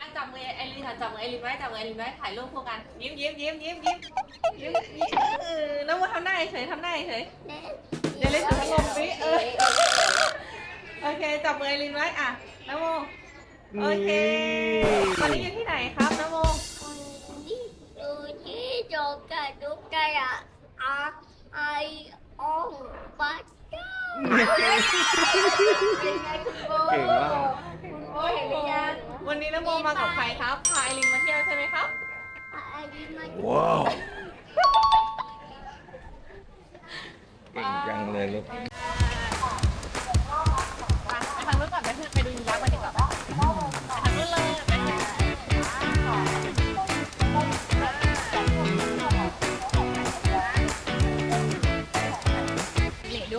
อะจับมือไอรินค่ะจับมือไอรินไว้จับมือไอรินไว้ถ่ายรูปคู่กัน ยิ้มยิ้มยิ้มยิ้มยิ้มยิ้มยิ้มเออแล้วมาทำหน้าเฉยทำหน้าเฉย เดี๋ยวเล่นถึงลมสิเออ โอเคจับมือไอรินไว้อะน้ำโมโอเค ตอนนี้อยู่ที่ไหนครับน้ำโมดูที่ โจกะดูกะอะอาไออองปัสเก้าเป็นไงคุณโบเก่งมากคุณโบเห็นหรือยังวันนี้น้ำโมมากับใครครับ พาไอรินมาเที่ยวใช่ไหมครับพายลิงมาว้าว เก่งจังเลยลูก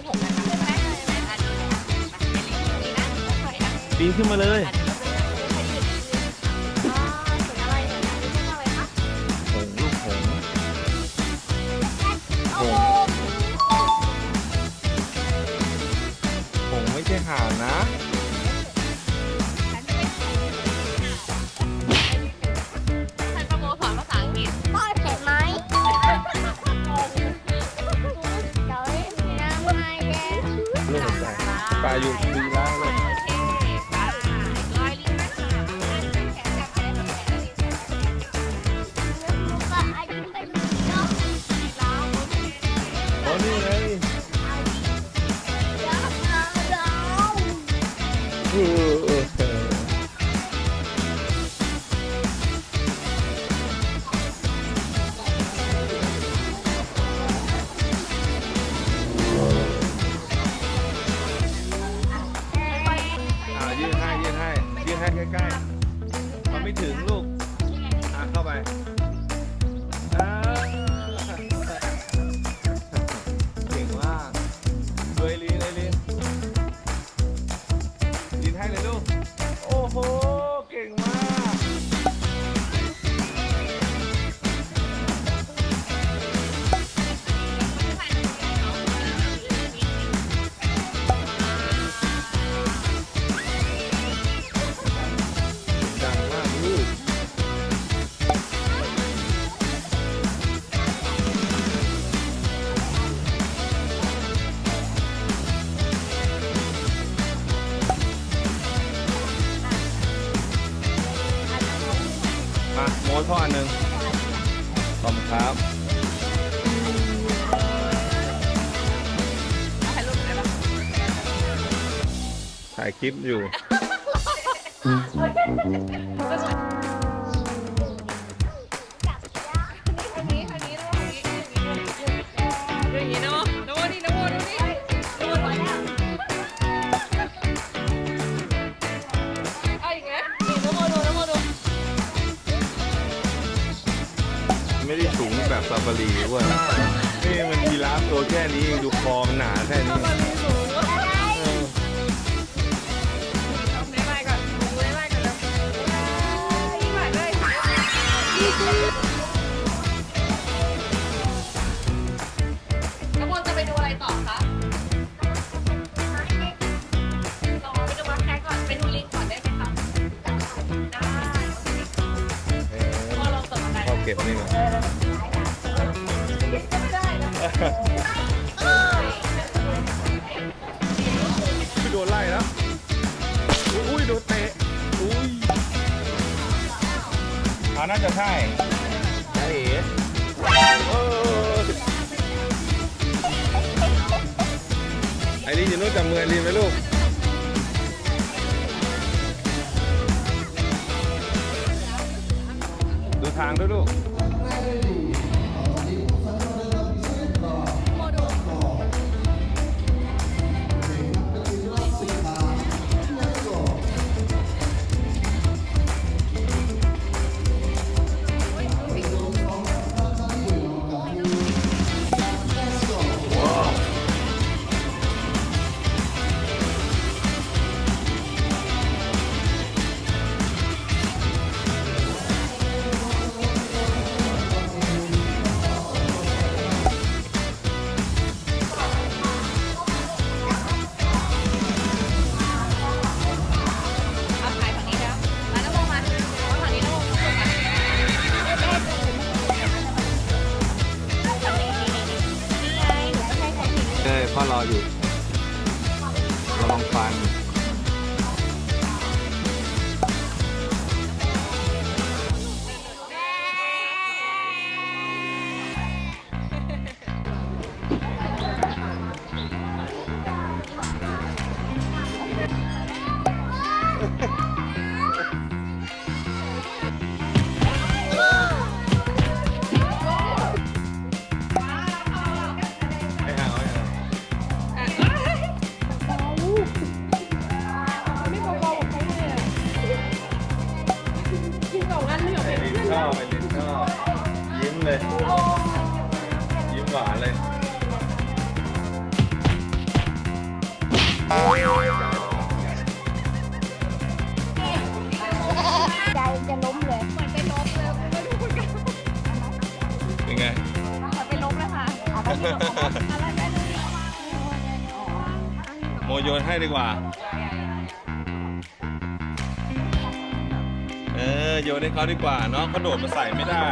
6นปีนขึ้นมาเลย ปล นให้ยื่นให้ยื่นให้ใกล้ๆมันไม่ถึงลูก อะเข้าไป ลิปอยู่ทางนี้ทางนี้ทางนี้ทางนี้ดูอย่างนี้นะโมดูนี่นะโมดูนี่ดูถอยแล้วเอาอย่างเงี้ยนี่นะโมดูนะโมดูไม่ได้สูงแบบซาฟารีเว้ยนี่มันยีราฟตัวแค่นี้เองดูคอมันหนาแค่นี้มันมีสูงอ่ ไอรีนอยู่นู้นจับมือไอรีไหมลูก โมโยนให้ดีกว่า เออโยนให้เขาดีกว่าเนาะเขาโดดมาใส่ไม่ได้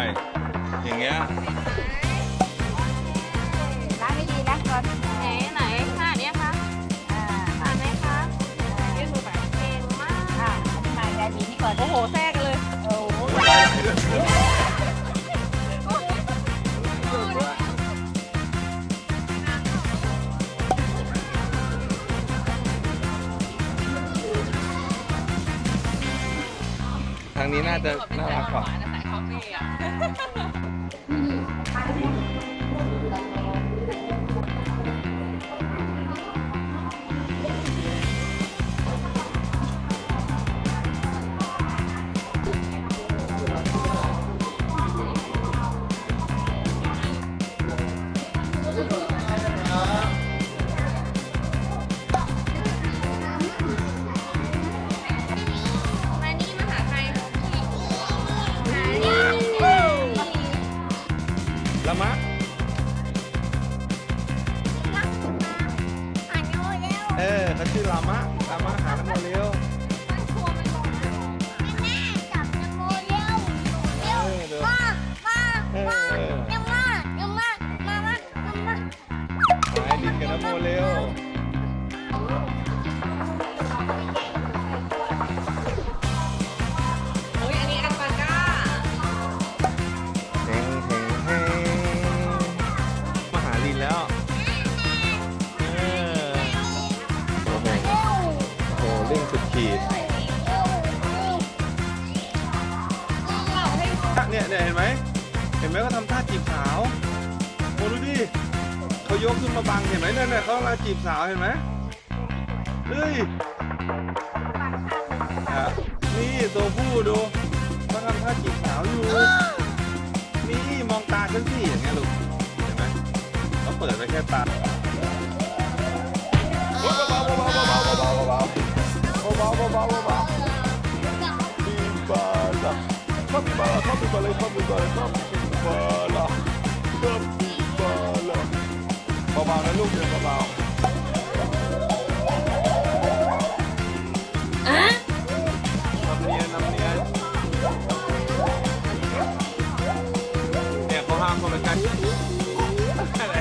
อย่างเงี้ยล้างไม่ดีล้างก่อนไหนไหนท่าเนี้ยคะอ่าท่าไหนคะยืดมือไปเก่งมากอ่าอธิบายใจดีนี่ก่อนโอ้โหแทรกกันเลยโอ้โหางนี้น่าจะน่ารักกว่า แต่ใส่คอฟฟี่อะ ละมะเออเขาชื่อลามะลามะหาน้ำมันเร็ว ทำท่าจีบสาวโมดูดิเขายกขึ้นมาบังเห็นไหมนั่นน่ะเขากำลังจีบสาวเห็นไหมเฮ้ยนี่ตัวผู้ดูเขาทำท่าจีบสาวอยู่ นี่มองตาฉันสิอย่างเงี้ยลูกเห็นไหมเขาเปิดไปแค่ตาเฮ้ยเบาๆเบาๆเบาๆเบาๆเบาๆเบาๆเบาๆเบาๆเบาๆปีบาล่ะข้าปีบาล่ะข้าปีบาเลยข้าปีบาเลยข้าปี บาล่ะข้าปีบาล่ะเบาๆนะลูกเดินเบาๆน้ำเนียนน้ำเนียนเนี่ยเขาห้ามเข้าไปใกล้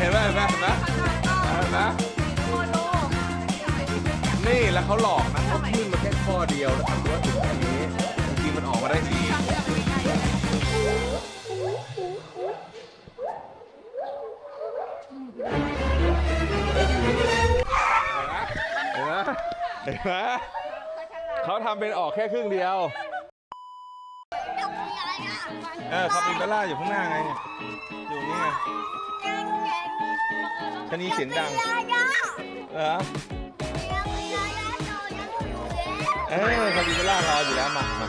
เห็นไหมเห็นไหมเห็นไหมเห็นไหมนี่แล้วเขาหลอกนะเขาขึ้นมาแค่ข้อเดียวแล้วทำตัวถึงแค่นี้จริงๆมันออกมาได้อี เห็นไหมเห็นไหมเขาทำเป็นออกแค่ครึ่งเดียว เออคาปิบาร่าอยู่ข้างหน้าไงเนี่ยอยู่นี่ไงชะนีเสียงดังเหรอเออคาปิบาร่ารออยู่แล้วมามา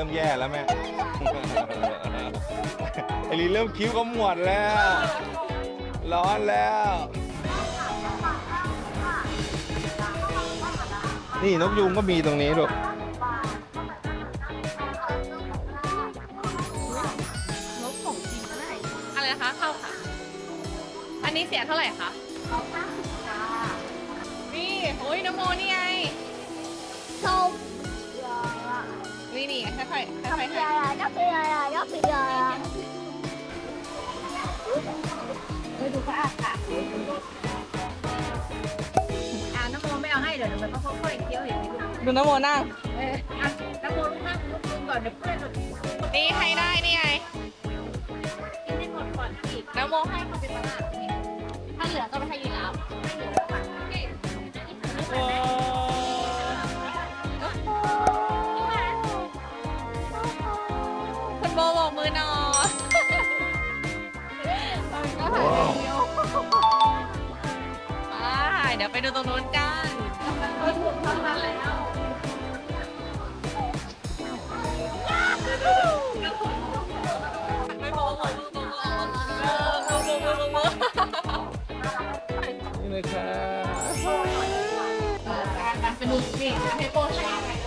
ริ่มแย่แล้วแม่ ไอรีนเริ่มคิ้วขมวดแล้ว ร้อนแล้ว นี่นกยุงก็มีตรงนี้ลูกนกของจริงก็ได้อะไรนะคะเข้าค่ะ อันนี้เสียเท่าไหร่คะนี่โอ้ยน้ำโมนี่ อยๆค่อยๆค่อยยายักษ์ยายักษ์ยาอ่าน้ำโมไม่เอาให้เดี๋ยวมันก็ค่อยๆเคี้ยวอย่างนี้ลูกๆดูน้ำโมนั่งเอออะน้ำโมลูกนั่งลุกขึ้นก่อนเดี๋ยวเพื่อนหลุดนี่ให้ได้นี่ไงกินให้หมดก่อนอีกน้ำโมให้คาปิบาร่าถ้าเหลือก็ไปให้ยีราฟให้เหลือก่อ ดี๋ยวไปดูตรงนู้นกันเออถูกทำนั้นแล้วไม่บอกบอกบอกบอกบอกบอกบอกนี่เลยค่ะเป็นดูนี่ให้โป้ใช้ร้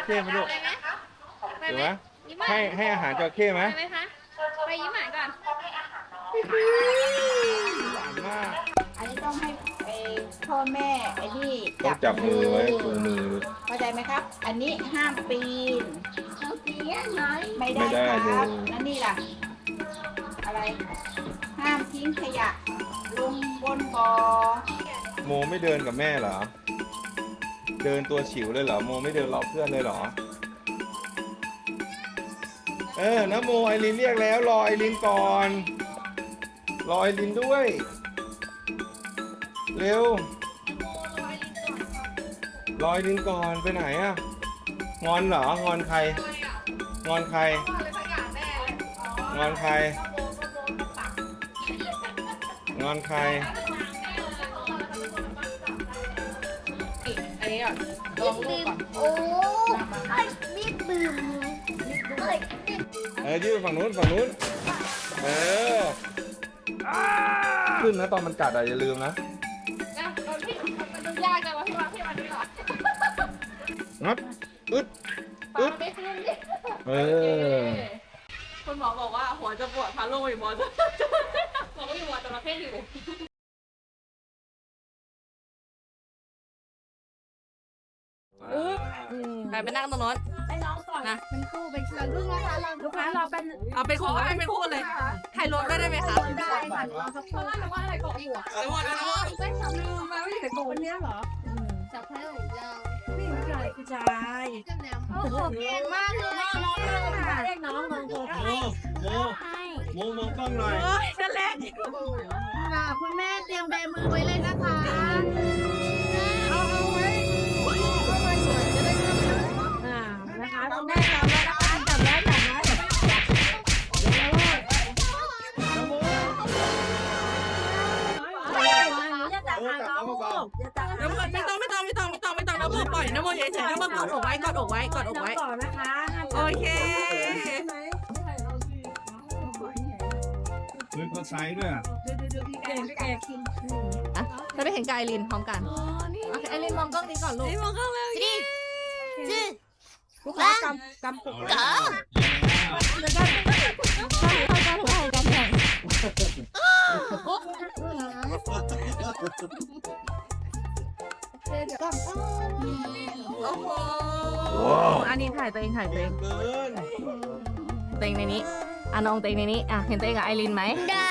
ระเข้ไหมลูกเห็นไหมให้ให้อาหารจระเข้ไหมไปไหมคะ ไปยิ้มหวานก่อน หวานมากอันนี้ต้องให้ไอ้พ่อแม่ไอ้นี่ต้องจับมือไว้จูงมือ เข้าใจไหมครับ อันนี้ห้ามปีนเราเปียหน่อยไม่ได้ครับแล้วนี่ล่ะ อะไร ห้ามทิ้งขยะลงบนบ่อโมไม่เดินกับแม่เหรอ เดินตัวฉิวเลยเหรอโมไม่เดินรอเพื่อนเลยเหรอ เออนะโมไอรินเรียกแล้ว รอไอรินก่อน รอไอรินด้วย เร็ว รอไอรินก่อนไปไหนอะงอนเหรองอนใคร งอนใคร งอนใครงอนใครอันนี้ ก่อนลองลูกก่อนโอ้ไอ้บิ๊กบึมเฮ้ยเออยืดไปฝั่งนู้นฝั่งนู้น เออ ขึ้นนะตอนมันกัดอะอย่าลืมนะนะตอนที่มันดูยากจังวะพี่วะพี่วันนี้หรองับอึดปาไม่ขึ้นดิเออคุณหมอบอกว่าหัวจะปวดพาโรคอยู่หมอจะบอกว่าอยู่หัวจระเข้อยู่ ไปไปนั่งตรงโน้นให้น้องก่อนนะ เป็นคู่เป็นคู่ลูกค้าเราลูกค้าเราเป็นเอาเป็นคู่ให้เป็นคู่เลยถ่ายรวมด้วยได้ไหมคะได้ค่ะเราสักคนว่าว่าอะไรเกาะหัวเดี๋ยวหมดแล้วไม่ทำลืมมาไม่แต่โกนเนี้ยเหรอจับให้ของเรานี่ไม่ใช่ผู้ชายโอ้โหเก่งมากเลยเรียกน้องน้องโกโมโมโมมองกล้องหน่อยโอ้ยฉันเล่นค่ะคุณแม่เตรียมแบมือไว้เลย ว้กอดอกไว้กอดอกไว้ก่อนนะคะโอเค มือก็ไซส์ด้วยอะเก่งเก่งคิงจะได้เห็นกายลินพร้อมกันโอเคไอลินมองกล้องนี้ก่อนลูกมองกล้องแล้วจีจีลูกค้ากำกำปุกเอาเก๋แล้วโอ้โหอันนี้ถ่ายตัวเองถ่ายตัวเองเกินตัวเองในนี้อะน้องตัวเองในนี้อะเห็นตัวเองกับไอรินไหมได้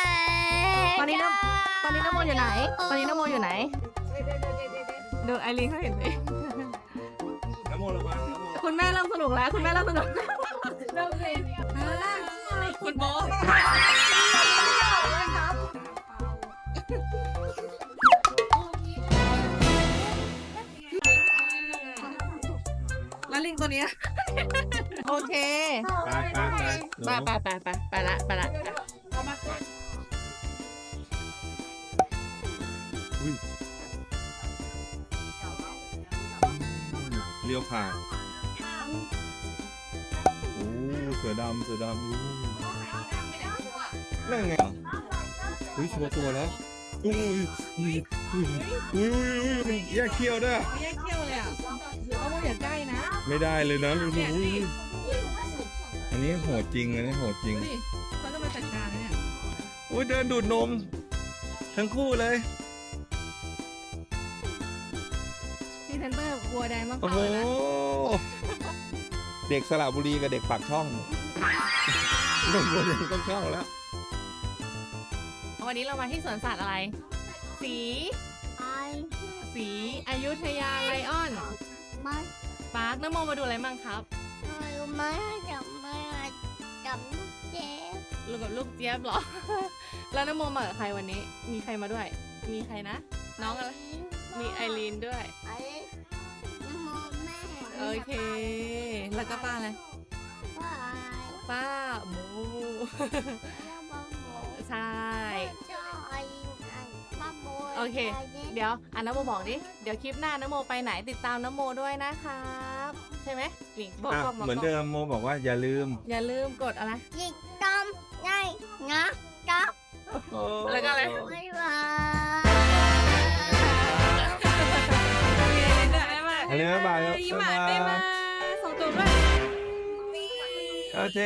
ตอนนี้น้ำตอนนี้น้ำโมอยู่ไหน ตอนนี้น้ำโมอยู่ไหนดูไอรินเขาเห็นตัวเองน้ำโมระวังน้ำโมคุณแม่เริ่มสนุกแล้ว คุณแม่เริ่มสนุกเริ่มเพลงคุณโบ ตัวเนี้ย โอเค ไปไปไปหนูไปไปไปไปไปละไปละเอามาอุ้ยเลี้ยวผ่านโอ้เสือดำเสือดำอู้นั่นไงอุ้ยชัวร์ตัวแล้วอุ้ยอุ้ยอุ้ยอุ้ยอุ้ยอุ้ยแยกเขี้ยวด้วยแยกเขี้ยวเลยอะเอาโมอย่าใกล้นะ ไม่ได้เลยนะอุ้ยอุ้ยอันนี้โหดจริงอันนี้โหดจริงดูดิเขาจะมาจัดการนะเนี่ยอุ้ยเดินดูดนม ทั้งคู่เลยพรีเซนเตอร์วัวแดงต้องโอ้เข้าโหเลยนะเด็กสระบุรีกับเด็กปากช่องนมวัวแดงต้องเข้าแล้ว วันนี้เรามาที่สวนสัตว์อะไร สีไอสีอยุธยาไลออนไม่ ปาร์คน้ำโมมาดูอะไรบ้างครับไม่ไม่จับไม่จับลูกเจ๊ลูกกับลูกเจี๊ยบเหรอ แล้วน้ำโมมากับใครวันนี้ มีใครมาด้วย มีใครนะ น้องอะไร มีไอรีนด้วย ไอ้น้ำมอแม่โอเค แล้วก็ป้าอะไรว่าป้าหมูแล้วบ้าโมใช่ใช่ไอ้บ้า โมโอเค เดี๋ยวอันน้ำโมบอกดิ เดี๋ยวคลิปหน้าน้ำโมไปไหนติดตามน้ำโมด้วยนะครับ ใช่ไหมนี่บอกอะบอกบอกเหมือนเดิมโมบอกว่าอย่าลืมอย่าลืมกดอะไรจิกตอมได้นะจ๊อบแล้วก็อะไร บ๊ายบายอันนี้บ๊ายบายครับยิ้มหวานบ๊ายบายบ๊ายบายส่งตัวด้วย โอเค